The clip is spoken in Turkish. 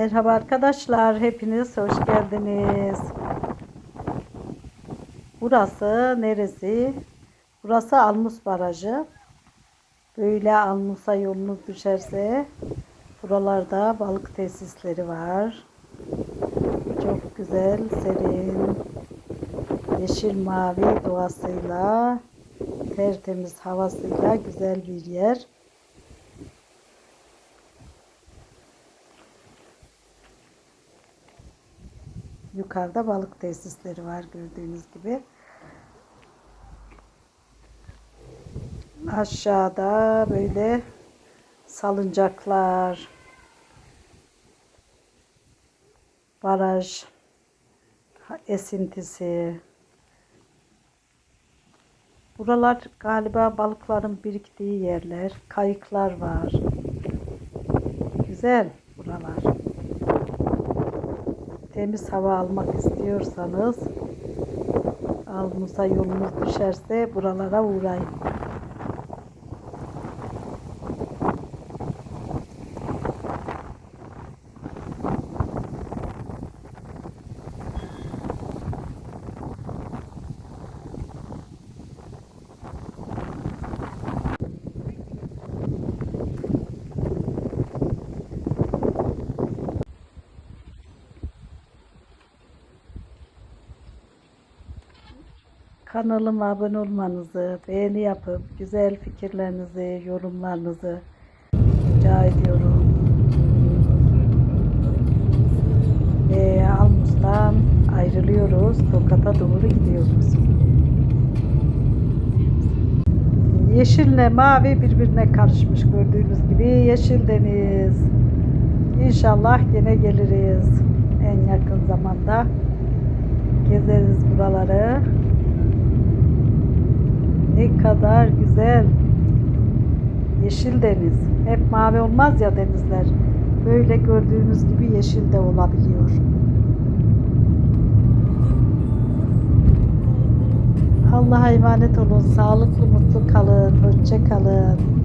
Merhaba arkadaşlar, hepiniz hoş geldiniz. Burası neresi? Burası Almus Barajı. Böyle Almus'a yolunuz düşerse buralarda balık tesisleri var. Çok güzel, serin, yeşil mavi doğasıyla, tertemiz havasıyla güzel bir yer. Yukarıda balık tesisleri var gördüğünüz gibi. Aşağıda böyle salıncaklar, baraj esintisi. Buralar galiba balıkların biriktiği yerler. Kayıklar var. Güzel buralar temiz hava almak istiyorsanız Almus'a yolunuz düşerse buralara uğrayın. Kanalıma abone olmanızı, beğeni yapıp güzel fikirlerinizi, yorumlarınızı rica ediyorum. Ve Almus'tan ayrılıyoruz. Tokat'a doğru gidiyoruz. Yeşille mavi birbirine karışmış gördüğünüz gibi. Yeşil deniz. İnşallah gene geliriz en yakın zamanda. Gezeriz buraları. Ne kadar güzel. Yeşil deniz. Hep mavi olmaz ya denizler. Böyle gördüğünüz gibi yeşil de olabiliyor. Allah'a emanet olun. Sağlıklı, mutlu kalın. Hoşça kalın.